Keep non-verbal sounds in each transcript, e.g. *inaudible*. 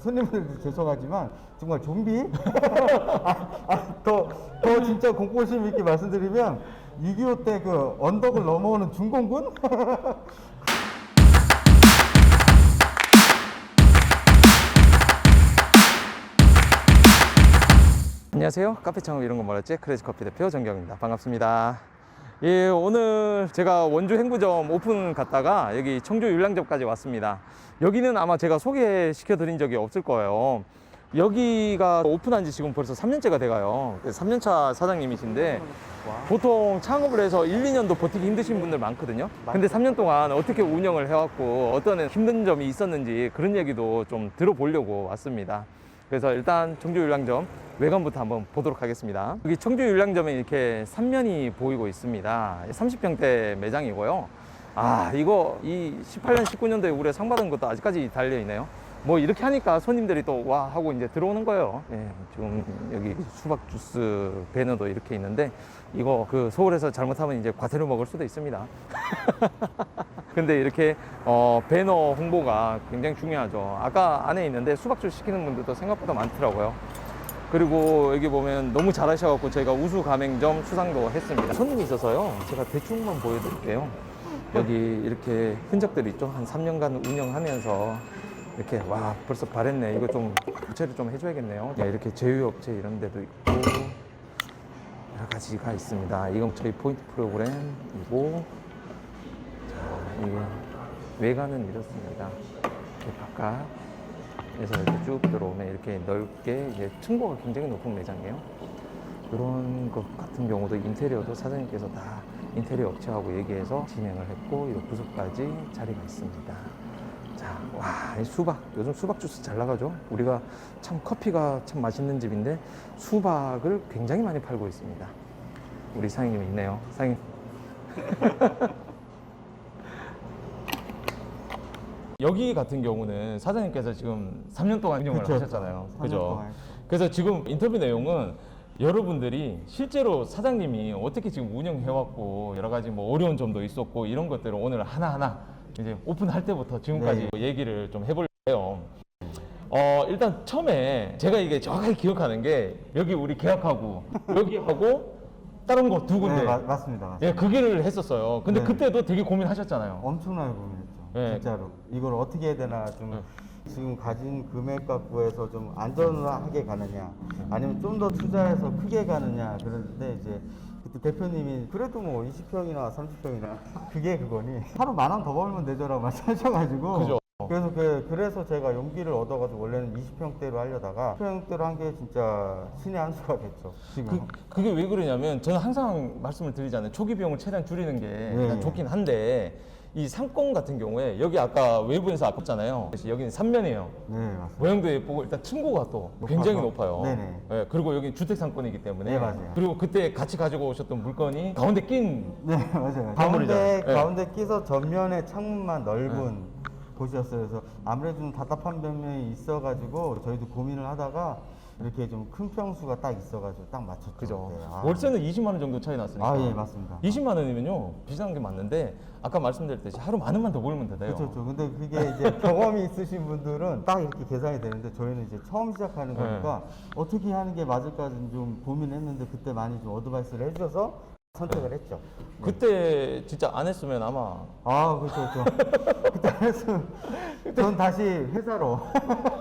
손님들도 *laughs* 죄송하지만 정말 좀비? *laughs* 아, 아, 더, 더 진짜 공포심 있게 말씀드리면 6.25 때 그 언덕을 넘어오는 중공군? *laughs* 안녕하세요. 카페 창업 이런 거 몰랐지? 크레이지 커피 대표 정경입니다. 반갑습니다. 예, 오늘 제가 원주 행구점 오픈 갔다가 여기 청주 율량점까지 왔습니다. 여기는 아마 제가 소개시켜 드린 적이 없을 거예요. 여기가 오픈한 지 지금 벌써 3년째가 돼가요. 3년차 사장님이신데 보통 창업을 해서 1, 2년도 버티기 힘드신 분들 많거든요. 근데 3년 동안 어떻게 운영을 해왔고 어떤 힘든 점이 있었는지 그런 얘기도 좀 들어보려고 왔습니다. 그래서 일단 청주 율량점 외관부터 한번 보도록 하겠습니다. 여기 청주 율량점에 이렇게 삼면이 보이고 있습니다. 30평대 매장이고요. 아, 이거 이 18년, 19년도에 우리가 상 받은 것도 아직까지 달려 있네요. 뭐 이렇게 하니까 손님들이 또 와 하고 이제 들어오는 거예요. 예, 지금 여기 수박 주스 배너도 이렇게 있는데 이거 그 서울에서 잘못하면 이제 과태료 먹을 수도 있습니다. *laughs* 근데 이렇게 어, 배너 홍보가 굉장히 중요하죠. 아까 안에 있는데 수박 주스 시키는 분들도 생각보다 많더라고요. 그리고 여기 보면 너무 잘하셔갖고 저희가 우수 가맹점 수상도 했습니다. 손님이 있어서요. 제가 대충만 보여드릴게요. 여기 이렇게 흔적들이 있죠. 한 3년간 운영하면서 이렇게 와 벌써 바랬네. 이거 좀 교체를 좀 해줘야겠네요. 네, 이렇게 제휴업체 이런 데도 있고 여러 가지가 있습니다. 이건 저희 포인트 프로그램이고 자, 이게 외관은 이렇습니다. 이렇게 바깥 그래서 이렇게 쭉 들어오면 이렇게 넓게 이제 층고가 굉장히 높은 매장이에요. 이런 것 같은 경우도 인테리어도 사장님께서 다 인테리어 업체하고 얘기해서 진행을 했고 이 부속까지 자리가 있습니다. 자, 와, 이 수박. 요즘 수박 주스 잘 나가죠? 우리가 참 커피가 참 맛있는 집인데 수박을 굉장히 많이 팔고 있습니다. 우리 사장님이 있네요. 사장님. *laughs* 여기 같은 경우는 사장님께서 지금 3년 동안 운영을 그쵸. 하셨잖아요. 3년 그죠? 동안. 그래서 지금 인터뷰 내용은 여러분들이 실제로 사장님이 어떻게 지금 운영해왔고 여러 가지 뭐 어려운 점도 있었고 이런 것들을 오늘 하나하나 이제 오픈할 때부터 지금까지 얘기를 좀 해볼게요. 어, 일단 처음에 제가 이게 정확하게 기억하는 게 여기 우리 계약하고 *laughs* 여기하고 다른 거 두 군데 네, 맞, 맞습니다. 맞습니다. 예, 그 길을 했었어요. 근데 네. 그때도 되게 고민하셨잖아요. 엄청나게 고민했죠. 네. 진짜로. 이걸 어떻게 해야 되나 좀 네. 지금 가진 금액 갖고 해서 좀 안전하게 가느냐 아니면 좀 더 투자해서 크게 가느냐 그랬는데 이제 그때 대표님이 그래도 뭐 20평이나 30평이나 *laughs* 그게 그거니 하루 만 원 더 벌면 되죠라고 말씀하셔가지고 그죠. 그래서 그, 그래서 제가 용기를 얻어가지고 원래는 20평대로 하려다가 10평대로 한 게 진짜 신의 한 수가 됐죠. 지금. 그, 그게 왜 그러냐면 저는 항상 말씀을 드리잖아요. 초기 비용을 최대한 줄이는 게 네. 좋긴 한데 이 상권 같은 경우에 여기 아까 외부에서 아깝잖아요. 그래서 여기는 삼면이에요. 네 맞습니다. 모양도 예쁘고 일단 층고가 또 굉장히 높아요. 네네. 예, 그리고 여기 주택 상권이기 때문에 네, 맞아요. 그리고 그때 같이 가지고 오셨던 물건이 가운데 낀 네 *laughs* 맞아요. 건물이잖아요. 가운데 네. 가운데 끼서 전면에 창문만 넓은 곳이었어요. 그래서 아무래도 좀 답답한 면이 있어가지고 저희도 고민을 하다가 이렇게 좀 큰 평수가 딱 있어가지고 딱 맞췄죠. 그죠. 네, 아. 월세는 20만 원 정도 차이 났으니까. 아, 예, 맞습니다. 20만 원이면요 비싼 게 맞는데 아까 말씀드렸듯이 하루 만 원만 더 벌면 돼요. 그렇죠. 근데 그게 이제 *laughs* 경험이 있으신 분들은 딱 이렇게 계산이 되는데 저희는 이제 처음 시작하는 네. 거니까 어떻게 하는 게 맞을까는 좀 고민했는데 그때 많이 좀 어드바이스를 해주셔서 선택을 했죠. 그때 진짜 안 했으면 아마 아, 그렇죠, 그렇죠. 그때 했으면 전 다시 회사로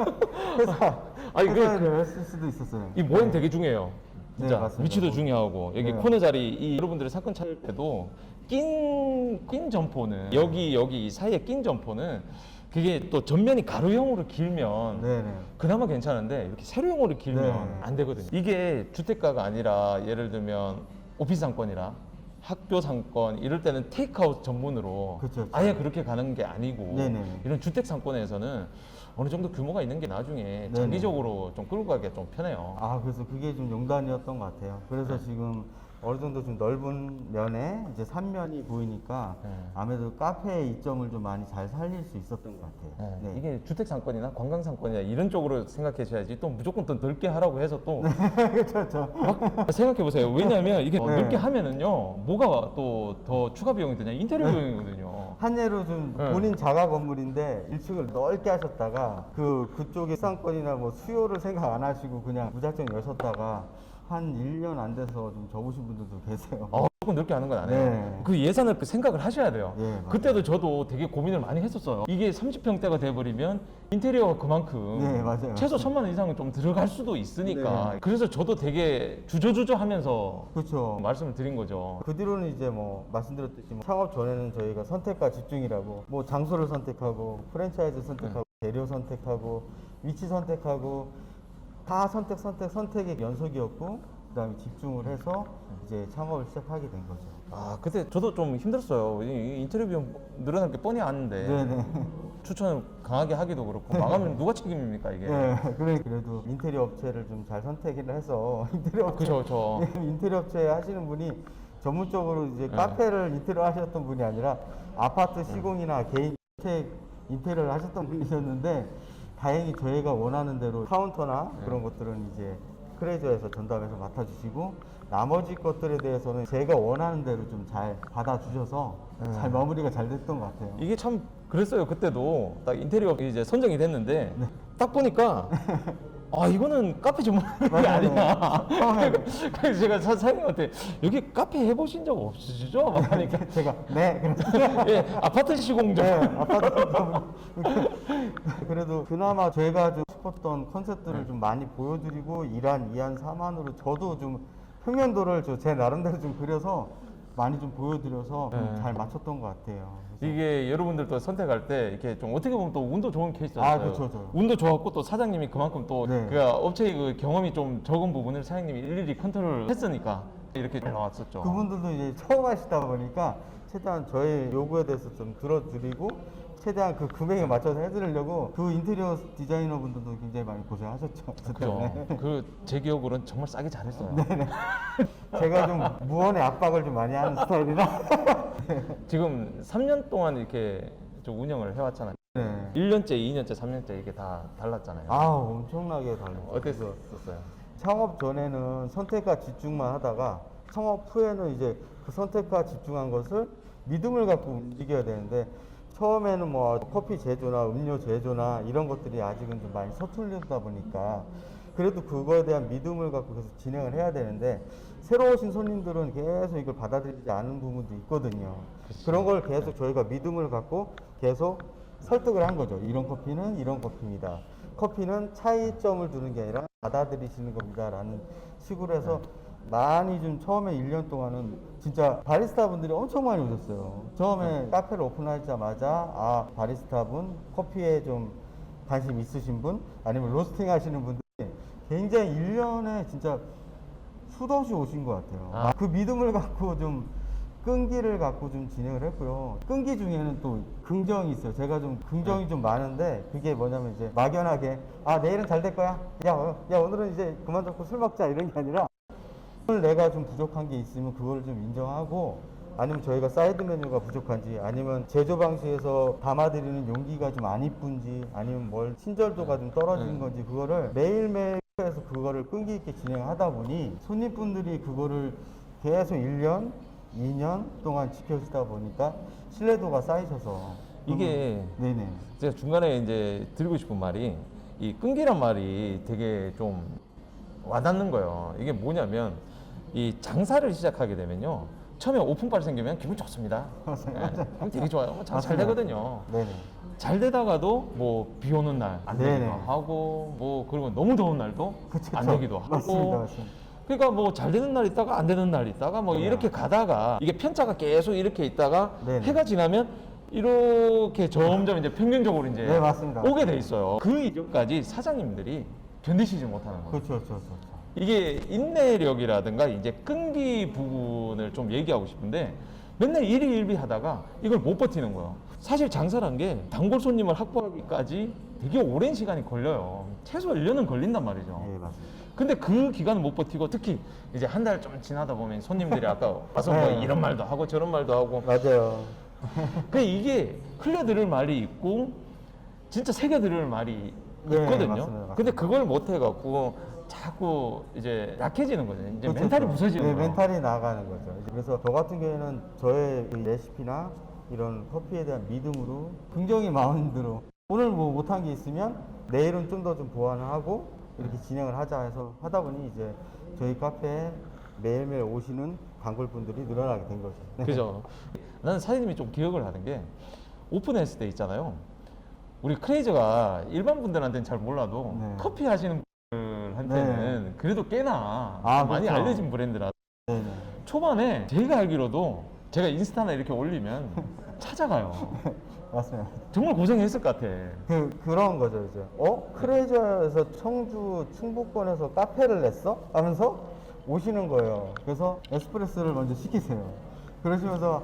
*laughs* 회사 아니, 그- 회사를 했을 수도 있었어요. 이 모양 되게 중요해요. 네, 진짜 맞습니다. 위치도 중요하고 여기 네. 코너 자리 이 여러분들의 사건 찾을 때도 낀, 낀 점포는 여기 여기 이 사이에 낀 점포는 그게 또 전면이 가로형으로 길면 네네. 그나마 괜찮은데 이렇게 세로형으로 길면 네. 안 되거든요. 이게 주택가가 아니라 예를 들면 오피스 상권이라 학교 상권 이럴 때는 테이크아웃 전문으로 그쵸, 그쵸. 아예 그렇게 가는 게 아니고 네네. 이런 주택 상권에서는 어느 정도 규모가 있는 게 나중에 장기적으로 좀 끌고 가기가 좀 편해요. 아, 그래서 그게 좀 용단이었던 것 같아요. 그래서 네. 지금 어느 정도 좀 넓은 면에 이제 삼면이 보이니까 네. 아무래도 카페의 이점을 좀 많이 잘 살릴 수 있었던 것 같아요. 네, 네. 이게 주택 상권이나 관광 상권이나 이런 쪽으로 생각하셔야지 또 무조건 또 넓게 하라고 해서 또 *laughs* 그렇죠, 그렇죠. 생각해 보세요. 왜냐하면 이게 어, 네. 넓게 하면은요 뭐가 또 더 추가 비용이 드냐 인테리어 비용이거든요. 한 예로 좀 네. 본인 자가 건물인데 1층을 넓게 하셨다가 그 그쪽에 수상권이나 뭐 수요를 생각 안 하시고 그냥 무작정 여셨다가 한 1년 안 돼서 좀 접으신 분들도 계세요. 어, 조금 넓게 하는 건 아니에요. 네. 그 예산을 그 생각을 하셔야 돼요. 예, 맞아요. 그때도 저도 되게 고민을 많이 했었어요. 이게 30평대가 돼버리면 인테리어가 그만큼 네, 맞아요. 최소 천만 원 이상은 좀 들어갈 수도 있으니까 네. 그래서 저도 되게 주저주저 하면서 그렇죠. 말씀을 드린 거죠. 그 뒤로는 이제 뭐 말씀드렸듯이 뭐 창업 전에는 저희가 선택과 집중이라고 뭐 장소를 선택하고 프랜차이즈 선택하고 재료 선택하고 위치 선택하고 다 선택 선택 선택의 연속이었고 그다음에 집중을 해서 이제 창업을 시작하게 된 거죠. 아 그때 저도 좀 힘들었어요. 이- 이 인테리어 비용 늘어날 게 뻔히 아는데 네네. 추천을 강하게 하기도 그렇고 망하면 누가 책임입니까 이게? 네, 그래 그래도 인테리어 업체를 좀 잘 선택을 해서 *laughs* 인테리어 업체 그죠, 저. 인테리어 업체 하시는 분이 전문적으로 이제 네. 카페를 인테리어 하셨던 분이 아니라 아파트 시공이나 개인 주택 인테리어를 하셨던 분이셨는데 다행히 저희가 원하는 대로 카운터나 네. 그런 것들은 이제 크레이저에서 전담해서 맡아주시고 나머지 것들에 대해서는 제가 원하는 대로 좀 잘 받아주셔서 잘 마무리가 잘 됐던 것 같아요. 이게 참 그랬어요. 그때도 딱 인테리어 이제 선정이 됐는데 딱 보니까 *laughs* 아 이거는 카페 전문이 맞아요. 아니야. 처음에. *laughs* 그래서 제가 사- 사장님한테 여기 카페 해보신 적 없으시죠? 막 하니까 *laughs* 제가 네 그래서 *laughs* 예 아파트 시공점. 네, 아파트 그래도 그나마 저희가 좀 싶었던 컨셉들을 네. 좀 많이 보여드리고 이란, 이한, 삼한으로 저도 좀 평면도를 저 제 나름대로 좀 그려서 많이 좀 보여드려서 좀 네. 잘 맞췄던 것 같아요. 그래서 이게 여러분들도 선택할 때 이렇게 좀 어떻게 보면 또 운도 좋은 케이스였어요. 아, 그쵸, 그쵸. 운도 좋았고 또 사장님이 그만큼 또 네. 그 업체의 그 경험이 좀 적은 부분을 사장님이 일일이 컨트롤 했으니까 이렇게 나왔었죠. 그분들도 이제 처음 하시다 보니까 최대한 저희 요구에 대해서 좀 들어드리고 최대한 그 금액에 맞춰서 해드리려고 그 인테리어 디자이너 분들도 굉장히 많이 고생하셨죠. *laughs* 그죠. 네. 그제 기억으로는 정말 싸게 잘했어요. 제가 좀 무언의 압박을 좀 많이 하는 스타일이라. *laughs* 지금 3년 동안 이렇게 좀 운영을 해왔잖아요. 네. 1년째, 2년째, 3년째 이게 다 달랐잖아요. 아 엄청나게 달랐어요. 어땠었어요? 창업 전에는 선택과 집중만 하다가 창업 후에는 이제 그 선택과 집중한 것을 믿음을 갖고 움직여야 되는데 처음에는 뭐 커피 제조나 음료 제조나 이런 것들이 아직은 좀 많이 서툴르다 보니까 그래도 그거에 대한 믿음을 갖고 계속 진행을 해야 되는데 새로 오신 손님들은 계속 이걸 받아들이지 않은 부분도 있거든요. 그치. 그런 걸 계속 저희가 믿음을 갖고 계속 설득을 한 거죠. 이런 커피는 이런 커피입니다. 커피는 차이점을 두는 게 아니라 받아들이시는 겁니다라는 식으로 해서 많이 좀 처음에 1년 동안은 진짜 바리스타 분들이 엄청 많이 오셨어요. 처음에 카페를 오픈하자마자 아 바리스타 분 커피에 좀 관심 있으신 분 아니면 로스팅 하시는 분들이 굉장히 1년에 진짜 수도 없이 오신 것 같아요. 아. 그 믿음을 갖고 좀 끈기를 갖고 좀 진행을 했고요. 끈기 중에는 또 긍정이 있어요. 제가 좀 긍정이 좀 많은데 그게 뭐냐면 이제 막연하게 아 내일은 잘 될 거야. 야, 어, 야 오늘은 이제 그만두고 술 먹자 이런 게 아니라 내가 좀 부족한 게 있으면 그걸 좀 인정하고 아니면 저희가 사이드 메뉴가 부족한지 아니면 제조 방식에서 담아드리는 용기가 좀 안 이쁜지 아니면 뭘 친절도가 좀 떨어지는 네. 건지 그거를 매일매일 해서 그거를 끈기 있게 진행하다 보니 손님분들이 그거를 계속 1년, 2년 동안 지켜주다 보니까 신뢰도가 쌓이셔서 이게 네네 제가 중간에 이제 드리고 싶은 말이 이 끈기란 말이 되게 좀 와닿는 거예요. 이게 뭐냐면 이 장사를 시작하게 되면요. 처음에 오픈빨 생기면 기분 좋습니다. 예, 그럼 되게 좋아요. 뭐 잘, 잘 맞습니다. 되거든요. 네네 잘 되다가도 뭐 비 오는 날 안 네네. 되기도 하고 뭐 그리고 너무 더운 날도 그쵸, 안 그쵸. 되기도 하고 맞습니다, 맞습니다. 그러니까 뭐 잘 되는 날 있다가 안 되는 날 있다가 뭐 이렇게 가다가 이게 편차가 계속 이렇게 있다가 네네. 해가 지나면 이렇게 점점 이제 평균적으로 이제 네, 맞습니다. 오게 돼 있어요. 그 이전까지 사장님들이 견디시지 못하는 거예요. 그렇죠 그렇죠 그렇죠 이게 인내력이라든가 이제 끈기 부분을 좀 얘기하고 싶은데 맨날 일희일비 하다가 이걸 못 버티는 거예요. 사실 장사란 게 단골 손님을 확보하기까지 되게 오랜 시간이 걸려요. 최소 1년은 걸린단 말이죠. 예 맞습니다 근데 그 기간을 못 버티고 특히 이제 한 달 좀 지나다 보면 손님들이 아까 *laughs* 와서 뭐 네. 이런 말도 하고 저런 말도 하고 맞아요 *laughs* 그 이게 흘려들을 말이 있고 진짜 새겨들을 말이 네, 있거든요. 맞습니다, 맞습니다. 근데 그걸 못 해갖고 자꾸 이제 약해지는 거죠. 이제 그렇죠, 멘탈이 그렇죠. 부서지는 네, 거예요. 멘탈이 나가는 거죠. 그래서 저 같은 경우에는 저의 이 레시피나 이런 커피에 대한 믿음으로 긍정의 마음으로 오늘 뭐 못한 게 있으면 내일은 좀 더 좀 보완을 하고 이렇게 진행을 하자 해서 하다 보니 이제 저희 카페에 매일매일 오시는 단골분들이 늘어나게 된 거죠. 네. 그죠. 나는 사장님이 좀 기억을 하는 게 오픈했을 때 있잖아요. 우리 크레이저가 일반 분들한테는 잘 몰라도 네. 커피 하시는 분들한테는 그래도 꽤나 아, 많이 그렇죠. 알려진 브랜드라 네네. 초반에 제가 알기로도 제가 인스타나 이렇게 올리면 찾아가요. *laughs* 맞습니다. 정말 고생했을 것 같아. 그 그런 거죠 이제. 어 크레이저에서 청주 충북권에서 카페를 냈어? 하면서 오시는 거예요. 그래서 에스프레소를 먼저 시키세요. 그러시면서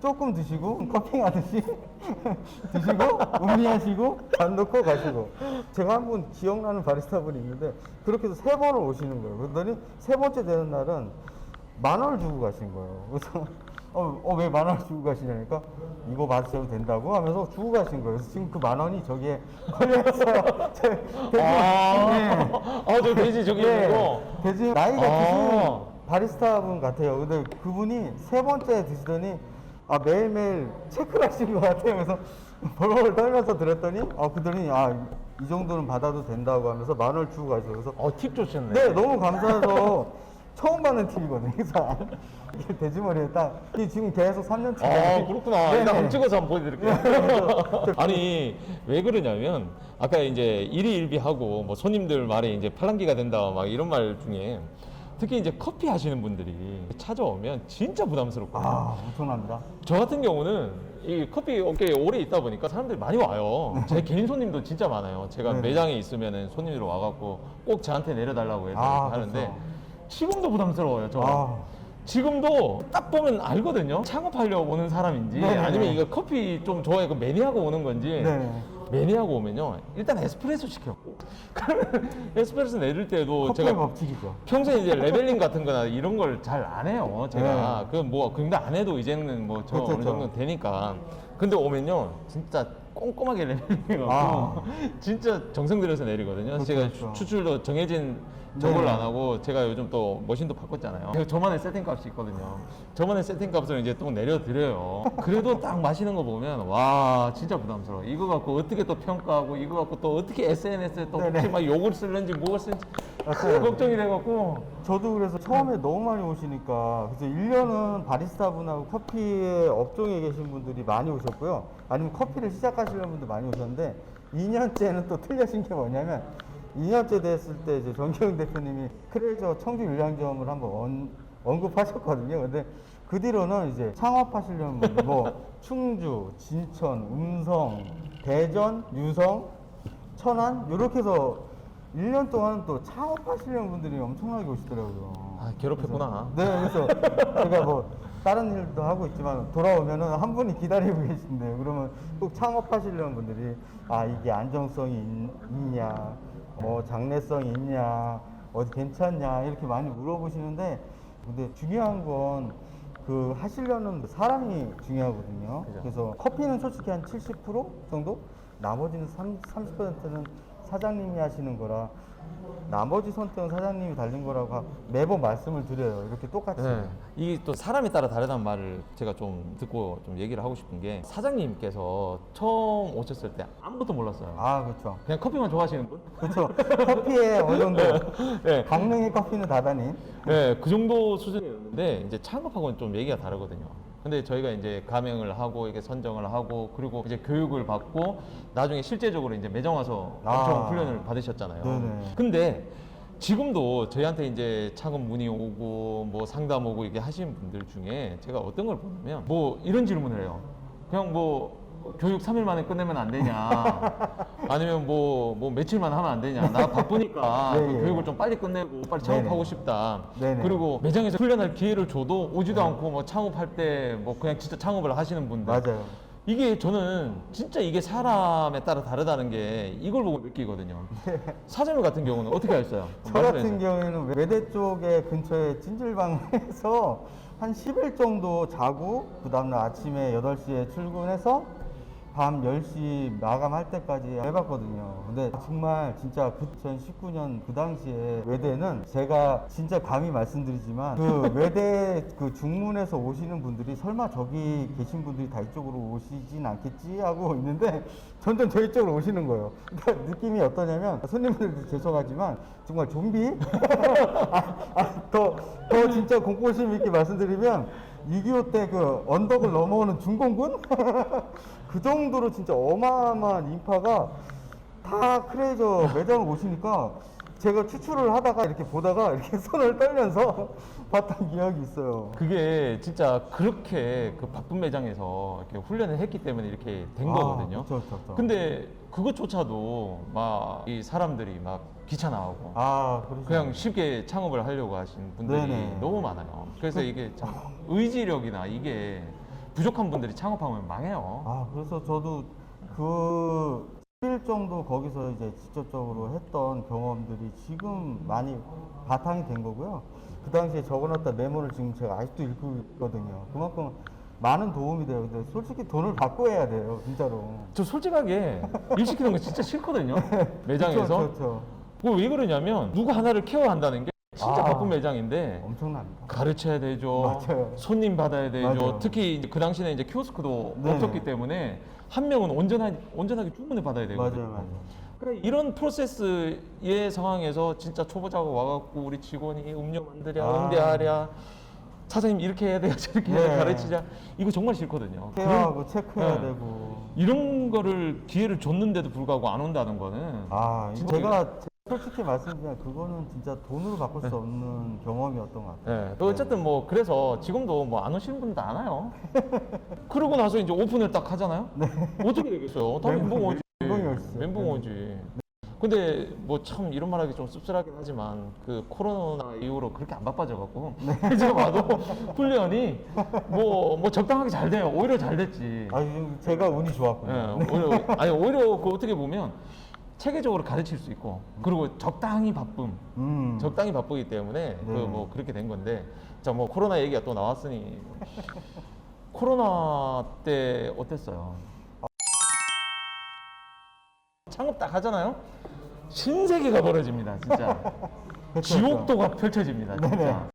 조금 드시고 커핑하듯이 *laughs* 드시고 음미하시고 반 넣고 가시고 제가 한분 기억나는 바리스타 분이 있는데 그렇게 해서 세 번을 오시는 거예요. 그러더니 세 번째 되는 날은 만 원을 주고 가신 거예요. 그래서 *laughs* 어, 어, 왜 만 원을 주고 가시냐니까 이거 맞으셔도 된다고 하면서 주고 가신 거예요. 그래서 지금 그 만 원이 저기에 *laughs* 걸려있어요. 저 돼지, 네. 아, 저 돼지 저기 네. 있는 거. 돼지 나이가 아. 드신 바리스타 분 같아요. 근데 그분이 세 번째 드시더니 아 매일매일 체크를 하신 것 같아요. 그래서 벌벌 떨면서 드렸더니 아 그더니 아이 정도는 받아도 된다고 하면서 만 원을 주고 가시고 그래서 어, 팁 좋셨네. 네, 너무 감사해서 처음 받는 팁이거든요. 그래서 이게 돼지머리에 딱 이게 지금 계속 3년째. 아 그렇구나. 네, 일단 네. 한번 찍어서 한번 보여드릴게요. *laughs* 아니 왜 그러냐면 아까 이제 일희일비하고 뭐 손님들 말에 이제 팔랑기가 된다 막 이런 말 중에 특히 이제 커피 하시는 분들이 찾아오면 진짜 부담스럽고 아, 엄청납니다. 저 같은 경우는 이 커피 업계에 오래 있다 보니까 사람들이 많이 와요. 제 개인 손님도 진짜 많아요. 제가 네. 매장에 있으면은 손님들 와갖고 꼭 저한테 내려달라고 해서 아, 하는데 그렇죠. 지금도 부담스러워요. 저. 아, 지금도 딱 보면 알거든요. 창업하려고 오는 사람인지 네네네. 아니면 이거 커피 좀 좋아해 그 매니아고 오는 건지 네. 매니아고 오면요 일단 에스프레소 시켜. *laughs* 그러면 에스프레소 내릴 때도 커피의 제가 법칙이죠. 평소에 이제 레벨링 같은 거나 이런 걸 잘 안 해요. 제가 네. 그뭐 근데 안 해도 이제는 뭐저 그렇죠, 어느 정도 그렇죠. 되니까. 근데 오면요 진짜 꼼꼼하게 *laughs* 레벨링 하고 아. 진짜 정성 들여서 내리거든요. 제가 그렇죠. 추출도 정해진 저걸 네. 안 하고 제가 요즘 또 머신도 바꿨잖아요. 제가 저만의 세팅 값이 있거든요. 저만의 세팅 값을 이제 또 내려드려요. 그래도 딱 마시는 거 보면 와 진짜 부담스러워. 이거 갖고 어떻게 또 평가하고 이거 갖고 또 어떻게 SNS에 또 네네. 혹시 막 욕을 쓸는지 뭐를 쓸는지 맞아요. 걱정이 돼갖고 저도 그래서 처음에 너무 많이 오시니까 그래서 1년은 바리스타 분하고 커피의 업종에 계신 분들이 많이 오셨고요. 아니면 커피를 시작하시려는 분들 많이 오셨는데 2년째는 또 틀려진 게 뭐냐면 2년째 됐을 때 이제 정기영 대표님이 크레이저 청주 율량점을 한번 언, 언급하셨거든요. 근데 그 뒤로는 이제 창업하시려는 분들 뭐 *laughs* 충주, 진천, 음성, 대전, 유성, 천안 이렇게 해서 1년 동안 또 창업하시려는 분들이 엄청나게 오시더라고요. 아 괴롭혔구나. 네, 그래서 제가 뭐 다른 일도 하고 있지만 돌아오면은 한 분이 기다리고 계신데 그러면 꼭 창업하시려는 분들이 아 이게 안정성이 있, 있냐, 뭐 장래성이 있냐, 어디 괜찮냐 이렇게 많이 물어보시는데 근데 중요한 건 그 하시려는 사람이 중요하거든요. 그죠. 그래서 커피는 솔직히 한 70% 정도, 나머지는 30, 30%는 사장님이 하시는 거라 나머지 선택은 사장님이 달린 거라고 하- 매번 말씀을 드려요. 이렇게 똑같이. 네. 이게 또 사람에 따라 다르다는 말을 제가 좀 듣고 좀 얘기를 하고 싶은 게 사장님께서 처음 오셨을 때 아무것도 몰랐어요. 아, 그렇죠. 그냥 커피만 좋아하시는 분? 그렇죠. 커피에 어느 정도 *laughs* 네. 강릉의 커피는 다다닌. 네, 그 정도 수준이었는데 이제 창업하고는 좀 얘기가 다르거든요. 근데 저희가 이제 가맹을 하고 이게 선정을 하고 그리고 이제 교육을 받고 나중에 실제적으로 이제 매장 와서 엄청 아. 훈련을 받으셨잖아요. 네네. 근데 지금도 저희한테 이제 창업 문의 오고 뭐 상담 오고 이게 하시는 분들 중에 제가 어떤 걸 보냐면 뭐 이런 질문을 해요. 그냥 뭐 교육 3일 만에 끝내면 안 되냐 *laughs* 아니면 뭐, 뭐 며칠만 하면 안 되냐 나 바쁘니까 *laughs* 네. 교육을 좀 빨리 끝내고 빨리 창업하고 네네. 싶다 네 네. 그리고 매장에서 훈련할 기회를 줘도 오지도 않고 뭐 창업할 때 뭐 그냥 진짜 창업을 하시는 분들 맞아요. 이게 저는 진짜 이게 사람에 따라 다르다는 게 이걸 보고 느끼거든요 *laughs* 사장님 같은 경우는 어떻게 하셨어요? 저 같은. 경우에는 외대 쪽에 근처에 찜질방에서 한 10일 정도 자고 그 다음날 아침에 8시에 출근해서 밤 10시 마감할 때까지 해봤거든요. 근데 정말 진짜 2019년 그 당시에 외대는 제가 진짜 감히 말씀드리지만 그 *laughs* 외대 그 중문에서 오시는 분들이 설마 저기 계신 분들이 다 이쪽으로 오시진 않겠지 하고 있는데 점점 저희 쪽으로 오시는 거예요. 그러니까 느낌이 어떠냐면 손님들도 죄송하지만 정말 좀비? *laughs* 아, 아, 더, 더 진짜 공포심 있게 말씀드리면 6.25 때 그 언덕을 넘어오는 중공군? *laughs* 그 정도로 진짜 어마어마한 인파가 다 크레이저 매장을 오시니까 제가 추출을 하다가 이렇게 보다가 이렇게 *laughs* 손을 떨면서 봤던 기억이 있어요. 그게 진짜 그렇게 그 바쁜 매장에서 이렇게 훈련을 했기 때문에 이렇게 된 아, 거거든요. 그쵸, 그쵸, 그쵸. 근데 그것조차도 막 이 사람들이 막 귀찮아하고 아. 그냥 쉽게 창업을 하려고 하신 분들이 네네. 너무 많아요. 그래서 이게 참 *laughs* 의지력이나 이게 부족한 분들이 창업하면 망해요. 아, 그래서 저도 그 10일 정도 거기서 이제 직접적으로 했던 경험들이 지금 많이 바탕이 된 거고요. 그 당시에 적어놨던 메모를 지금 제가 아직도 읽고 있거든요. 그만큼 많은 도움이 돼요. 근데 솔직히 돈을 받고 해야 돼요, 진짜로. 저 솔직하게 일 시키는 거 진짜 싫거든요. *laughs* 매장에서. 그렇죠, 그렇죠. 그거 왜 그러냐면 누구 하나를 케어한다는 게 진짜 아. 바쁜 매장인데 엄청납니다. 가르쳐야 되죠. 맞아요. 손님 받아야 되죠. 맞아요. 특히 이제 그 당시에 이제 키오스크도 네. 없었기 때문에 한 명은 온전하, 온전하게 주문을 받아야 되거든요. 맞아요, 맞아요. 그래 이런 프로세스의 상황에서 진짜 초보자가 와갖고 우리 직원이 음료 만들랴, 아. 응대하랴, 사장님 이렇게 해야 돼요, *laughs* 저렇게 해야 돼 네. 가르치자 이거 정말 싫거든요. 케어하고 체크해야 네. 되고. 이런 거를 기회를 줬는데도 불구하고 안 온다는 거는 아, 진짜 제가 솔직히 말씀드리면 그거는 진짜 돈으로 바꿀 수 없는 경험이었던 것 같아요. 네, 또 어쨌든 뭐 그래서 지금도 뭐 안 오시는 분도 안 와요. *laughs* 그러고 나서 이제 오픈을 딱 하잖아요. 어떻게 되겠어요? 다 멘붕 오지. 멘붕이 오시죠. 멘붕 네. 오지. 근데 뭐 참 이런 말하기 좀 씁쓸하긴 하지만 그 코로나 이후로 그렇게 안 바빠져갖고 *laughs* 이제 와도 훈련이 뭐 뭐 적당하게 잘 돼요. 오히려 잘 됐지. 아, 제가 운이 좋았군요. 예, 오히려 아니 오히려 그 어떻게 보면 체계적으로 가르칠 수 있고 그리고 적당히 바쁨. 음. 적당히 바쁘기 때문에 그 네. 뭐 그렇게 된 건데 자 뭐 코로나 얘기가 또 나왔으니 코로나 때 어땠어요? 창업 딱 하잖아요. 신세계가 벌어집니다, 진짜. *laughs* 지옥도가 펼쳐집니다, 진짜.